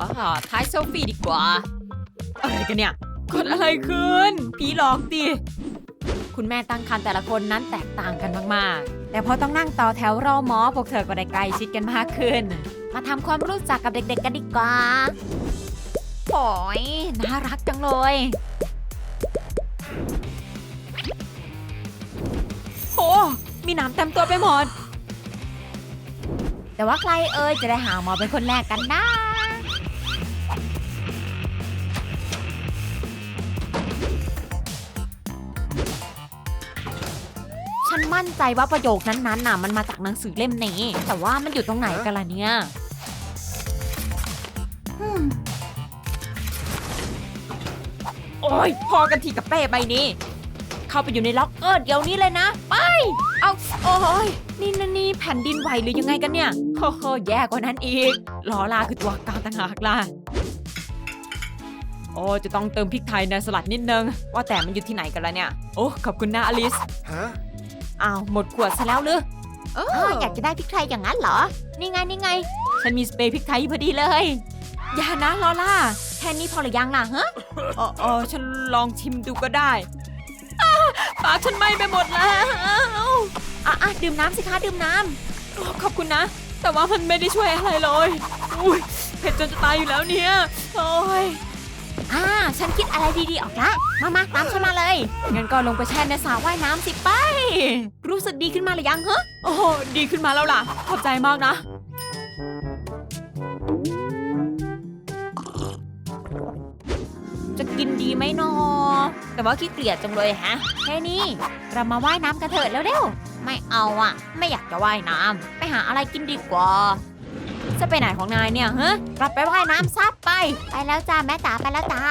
อ๋อท้ายเซลฟี่ดีกว่า อะไรกันเนี่ยเกิดอะไรขึ้น ผีหลอกดิ คุณแม่ตั้งครรภ์แต่ละคนนั้นแตกต่างกันมากๆ แต่พอต้องนั่งต่อแถวรอหมอพวกเธอก็ได้ใกล้ชิดกันมากขึ้น มาทำความรู้จักกับเด็กๆกันดีกว่าโอ้ยน่ารักจังเลยโอ้มีหน้ำเต็มตัวไปหมด แต่ว่าใครเอ่ยจะได้หาหมอเป็นคนแรกกันนะ ฉันมั่นใจว่าประโยคนั้นๆน่ะมันมาจากหนังสือเล่มนี้ แต่ว่ามันอยู่ตรงไหนกันล่ะเนี่ยอืมโอ้ยพอกันทีกับเป้ใบนี้ เข้าไปอยู่ในล็อกเกอร์เดี๋ยวนี้เลยนะ ไป เอาโอ้ยนี่นี่นี่แผ่นดินไหวหรือยังไงกันเนี่ยโอ้โหแย่กว่านั้นอีกลอลาคือตัวการต่างหากล่ะโอ้จะต้องเติมพริกไทยในสลัดนิดนึง ว่าแต่มันอยู่ที่ไหนกันล่ะเนี่ย โอ้ ขอบคุณนะอลิส Huh? อ้าวหมดขวดซะแล้วหรือ Oh. อ้าวอยากจะได้พริกไทยอย่างนั้นเหรอ นี่ไงนี่ไง ฉันมีสเปรย์พริกไทยอยู่พอดีเลย อย่านะลอล่า แค่นี้พอหรือยังล่ะฮะเออเออฉันลองชิมดูก็ได้อ้าปากฉันไหม้ไปหมดแล้วอะอะดื่มน้ำสิคะดื่มน้ำโอ้ขอบคุณนะ แต่ว่ามันไม่ได้ช่วยอะไรเลย อุ้ยเผ็ดจนจะตายอยู่แล้วเนี่ย โอ้ย อ่าฉันคิดอะไรดีๆออกละ มามาตามฉันมาเลยงั้นก็ลงไปแช่ในสระว่ายน้ำสิไป รู้สึกดีขึ้นมาหรือยังฮะโอ้โหดีขึ้นมาแล้วล่ะ ขอบใจมากนะ จะกินดีไหมนอ แต่ว่าขี้เกียจจังเลยฮะแค่นี้ เรามาว่ายน้ำกันเถอะเร็วๆ ไม่เอาอะไม่อยากจะว่ายน้ำไปหาอะไรกินดีกว่า จะไปไหนของนายเนี่ยฮะกลับไปว่ายน้ำซับไป ไปแล้วจ้าแม่จ๋าไปแล้วจ้า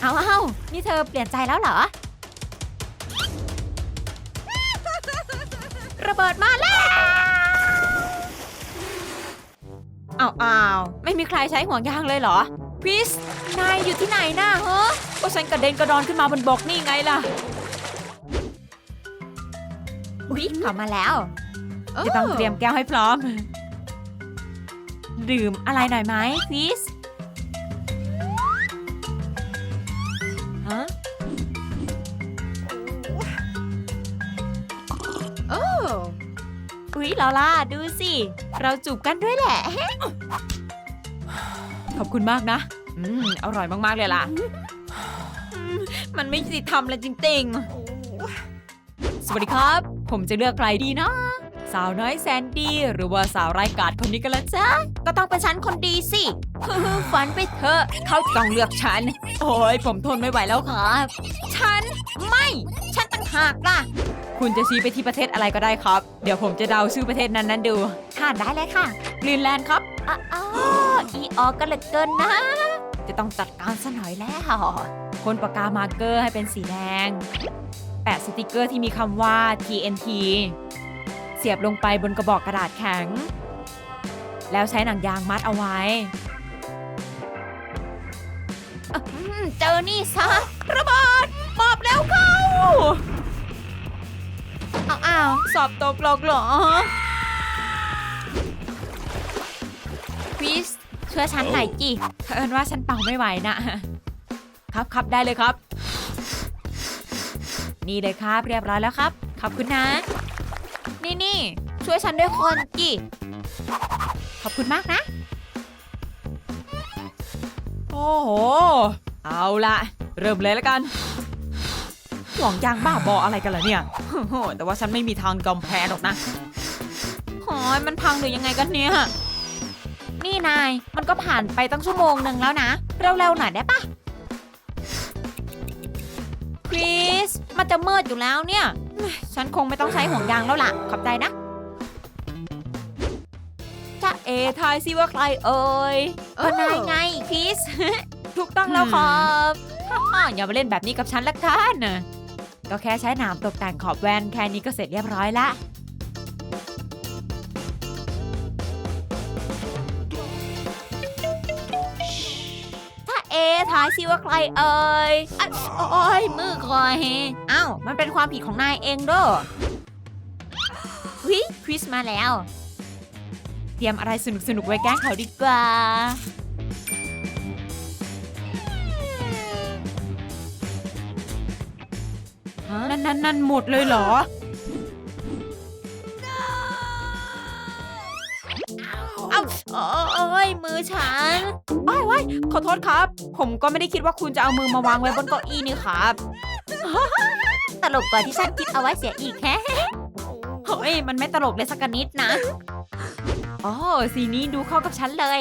เอาเอานี่เธอเปลี่ยนใจแล้วเหรอ ระเบิดมาแล้วอ้าวอ้าวไม่มีใครใช้ห่วงยางเลยเหรอคริสนายอยู่ที่ไหนน่ะฮะก็ฉันกระเด็นกระดอนขึ้นมาบนบกนี่ไงล่ะอุ๊ยเขับมาแล้วจะต้องเตรียมแก้วให้พร้อม ดื่มอะไรหน่อยไหมคริสฮะ Oh. อุ๊ยลอล่าดูสิ เราจูบกันด้วยแหละ ขอบคุณมากนะ อืม อร่อยมาก ๆ เลยล่ะอืมมันไม่ยุติธรรมเลยจริง ๆ สวัสดีครับ ผมจะเลือกใครดีนะ สาวน้อยแซนดี้หรือว่าสาวไร้ายกาดคนนี้กันละจ้าก็ต้องเป็นฉันคนดีสิฝันไปเถอะ เขาต้องเลือกฉัน โอ้ยผมทนไม่ไหวแล้วครับ ฉันไม่ ฉันต่างหากล่ะ คุณจะชี้ไปที่ประเทศอะไรก็ได้ครับ เดี๋ยวผมจะเดาชื่อประเทศนั้นนั้นๆดู ค่ะได้เลยค่ะกรีนแลนด์ครับอ้าวอีออกกันเหลือเกินนะ จะต้องจัดการซะหน่อยแล้วพ่นปากกามาร์กเกอร์ให้เป็นสีแดง แปะสติกเกอร์ที่มีคำว่า TNT เสียบลงไปบนกระบอกกระดาษแข็ง แล้วใช้หนังยางมัดเอาไว้อื้อหือเจอนี่ซะระเบิดมอบแล้วเข้าอ้าวอ้าวสอบตกหรอกเหรอคริสช่วยฉันหน่อยจิเผอิญว่าฉันเป่าไม่ไหวนะครับครับได้เลยครับ นี่เลยครับเรียบร้อยแล้วครับ ขอบคุณนะ นี่นี่ช่วยฉันด้วยคนจิขอบคุณมากนะ โอ้โห เอาละเริ่มเลยแล้วกัน ห่วงยางบ้าบออะไรกันล่ะเนี่ยโอ้แต่ว่าฉันไม่มีทางยอมแพ้หรอกนะโอ้ยมันพังหรือยังไงกันเนี่ย นี่นาย มันก็ผ่านไปตั้งชั่วโมงหนึ่งแล้วนะ เร็วๆหน่อยได้ปะ มันจะมืดอยู่แล้วเนี่ย ฉันคงไม่ต้องใช้ห่วงยางแล้วล่ะ ขอบใจนะจ้าเอทายสิว่าใครเอ่ยก็นายไงคริส ถูกต้องแล้วครับฮ่าๆอย่ามาเล่นแบบนี้กับฉันละกันก็แค่ใช้หนามตกแต่งขอบแว่นแค่นี้ก็เสร็จเรียบร้อยละ ทายสิว่าใครเอ่ยอะโอ้ยมือคอยเอ้ามันเป็นความผิดของนายเองเด้อวิคริสมาแล้ว เตรียมอะไรสนุกๆไว้แกล้งเขาดีกว่า นั่นนั่นนั่นหมดเลยเหรอเอ้าโอ้ยมือฉัน ว้ายว้ายขอโทษครับ ผมก็ไม่ได้คิดว่าคุณจะเอามือมาวางไว้บนเก้าอี้นี่ครับ ตลกกว่าที่ฉันคิดเอาไว้เสียอีกแฮะเฮ้ยมันไม่ตลกเลยสักนิดนะอ๋อสีนี้ดูเข้ากับฉันเลย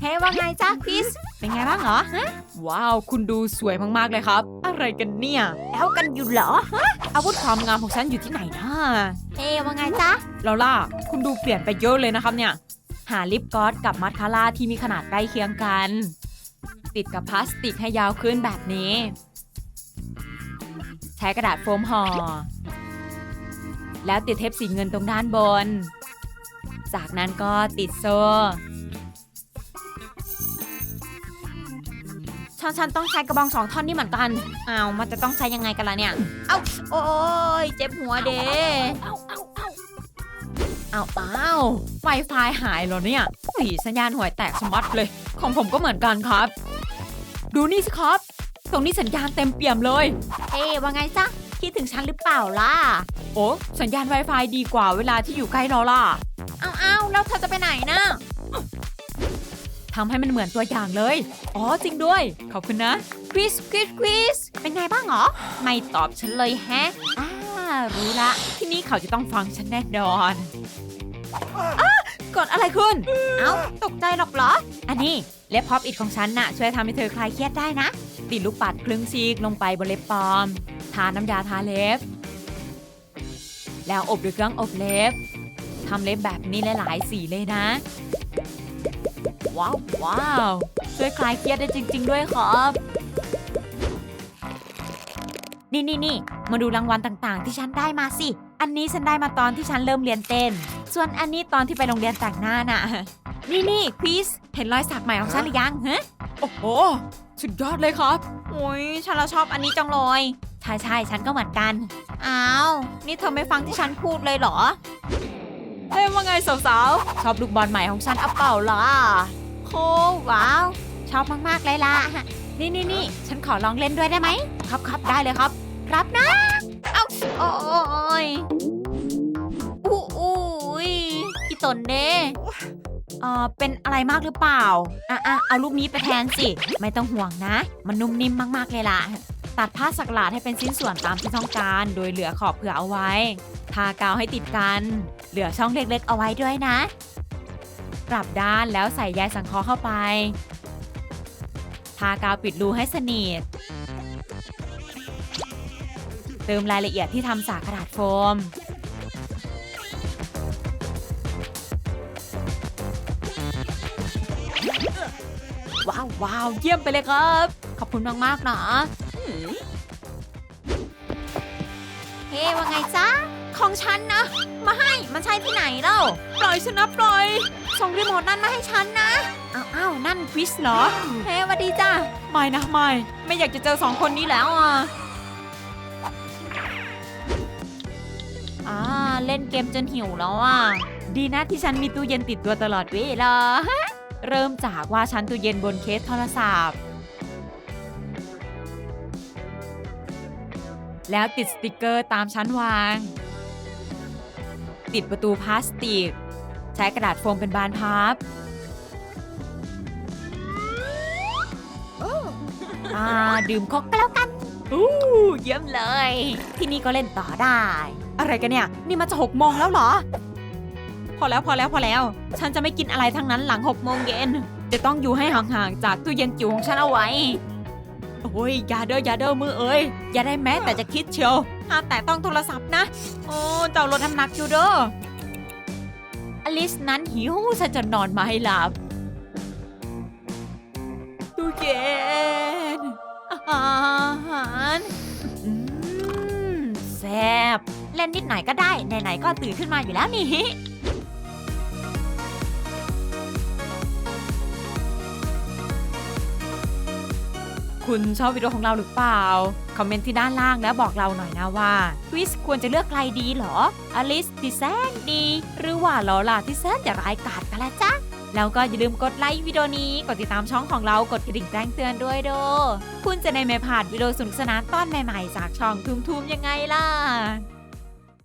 เฮ้ว่าไงจ้าคริส เป็นไงบ้างเหรอฮะว้าว คุณดูสวยมากๆเลยครับ อะไรกันเนี่ยแล้วกันอยู่เหรอฮะอาวุธความงามของฉันอยู่ที่ไหนนะเฮ้ว่าไงจ๊ะลอล่า คุณดูเปลี่ยนไปเยอะเลยนะครับเนี่ย หาลิปกลอสกับมัสคาร่าที่มีขนาดใกล้เคียงกัน ติดกับพลาสติกให้ยาวขึ้นแบบนี้ ใช้กระดาษโฟมห่อ แล้วติดเทปสีเงินตรงด้านบน จากนั้นก็ติดโซ่ฉันฉันต้องใช้กระบองสองท่อนนี่เหมือนกันอ้าวมันจะต้องใช้ยังไงกันล่ะเนี่ย เอ้า โอ้ยเจ็บหัวเด้เอาเอาเอาเอาเอา ไวไฟหายเหรอเนี่ยสีสัญญาณห่วยแตกสมัดเลย ของผมก็เหมือนกันครับ ดูนี่สิครับ ตรงนี้สัญญาณเต็มเปี่ยมเลย เอ๊ว่าไงจ๊ะคิดถึงฉันหรือเปล่าล่ะ โอ้สัญญาณ Wi-Fi ดีกว่าเวลาที่อยู่ใกล้เราล่ะเอาเอาแล้วเธอจะไปไหนนะทำให้มันเหมือนตัวอย่างเลย อ๋อจริงด้วย ขอบคุณนะควิสควิสควิสเป็นไงบ้างเหรอ ไม่ตอบฉันเลยแฮะ อ่า รู้ละ ที่นี่เขาจะต้องฟังฉันแน่นอนอ้าเกดอะไรขึ้นเอ้า ตกใจหรอกเหรอ อันนี้เล็บพอปอิดของฉันน่ะ ช่วยทำให้เธอคลายเครียดได้นะ ติดลูกปัดครึ่งซีกลงไปบนเล็บปลอม ทาน้ำยาทาเล็บ แล้วอบด้วยเครื่องอบเล็บทำเล็บแบบนี้หลายๆสีเลยนะ ว้าวว้าวช่วยคลายเครียดได้จริง ๆ ด้วยครับนี่นี่นี่มาดูรางวัลต่างๆ ที่ฉันได้มาสิ อันนี้ฉันได้มาตอนที่ฉันเริ่มเรียนเต้น ส่วนอันนี้ตอนที่ไปโรงเรียนแต่งหน้าน่ะ นี่นี่คริสเห็นรอยสักใหม่ของฉันหรือยังฮะโอ้โห สุดยอดเลยครับ โอ้ยฉันละชอบอันนี้จังเลย ใช่ใช่ฉันก็เหมือนกัน อ้าว นี่เธอไม่ฟังที่ฉันพูดเลยเหรอ เฮ้ยว่าไงสาวๆ ชอบลูกบอลใหม่ของฉันเอาเปล่าล่ะโอ้ว้าว ชอบมากๆเลยล่ะ นี่นี่นี่ฉันขอลองเล่นด้วยได้ไหม ครับครับได้เลยครับ ครับนะ เอ้า โอ้ย อีตนเด้เออเป็นอะไรมากหรือเปล่า อะอะเอาลูกนี้ไปแทนสิ ไม่ต้องห่วงนะ มันนุ่มนิ่มมากๆเลยล่ะ ตัดผ้าสักหลาดให้เป็นชิ้นส่วนตามที่ต้องการ โดยเหลือขอบเผื่อเอาไว้ ทากาวให้ติดกัน เหลือช่องเล็กๆเอาไว้ด้วยนะ กลับด้านแล้วใส่ใยสังเคราะห์เข้าไป ทากาวปิดรูให้สนิท เติมรายละเอียดที่ทำจากกระดาษโฟม ว้าวว้าวเยี่ยมไปเลยครับ ขอบคุณมากๆนะเฮ้ว่าไงจ๊ะ ของฉันนะ มาให้มันใช่ที่ไหนเล่า ปล่อยฉันนะปล่อย ส่งรีโมทนั่นมาให้ฉันนะอ้าวอ้าวนั่นควิสเหรอ เฮ้สวัสดีจ้าไม่นะไม่ ไม่อยากจะเจอสองคนนี้แล้วอะอ่าเล่นเกมจนหิวแล้วอะ ดีนะที่ฉันมีตู้เย็นติดตัวตลอดเวลา เริ่มจากว่าชั้นตู้เย็นบนเคสโทรศัพท์ แล้วติดสติกเกอร์ตามชั้นวาง ติดประตูพลาสติก ใช้กระดาษโฟมเป็นบานพับอ่าดื่มโคกก็แล้วกัน อู้เยี่ยมเลย ที่นี่ก็เล่นต่อได้ อะไรกันเนี่ย นี่มันจะหกโมงแล้วเหรอ พอแล้วพอแล้วพอแล้ว ฉันจะไม่กินอะไรทั้งนั้นหลังหกโมงเย็นจะต้องอยู่ให้ห่างๆจากตู้เย็นจิ๋วของฉันเอาไว้ โอ้ยอย่าเด้ออย่าเด้อมือเอ้ยอย่าได้แม้แต่จะคิดเชียวห้ามแต่ต้องโทรศัพท์นะ โอ้เจ้าลดน้ำหนักอยู่เด้ออลิสนั้นหิวฉันจะนอนมาให้หลับตู้เย็นอาหารอืมแซ่บเล่นนิดหน่อยก็ได้ไหนๆก็ตื่นขึ้นมาอยู่แล้วนี่ คุณชอบวิดีโอของเราหรือเปล่า คอมเมนต์ที่ด้านล่างแล้วบอกเราหน่อยนะว่าควิสควรจะเลือกใครดีเหรอ อลิสที่แซนดี หรือว่าลอล่าที่แซนจะร้ายกาจกันละจ๊ะแล้วก็อย่าลืมกดไลค์วิดีโอนี้ กดติดตามช่องของเรา กดกระดิ่งแจ้งเตือนด้วยโด คุณจะได้ไม่พลาดวิดีโอสนุกสนานตอนใหม่ๆ จากช่องทุมๆยังไงล่ะ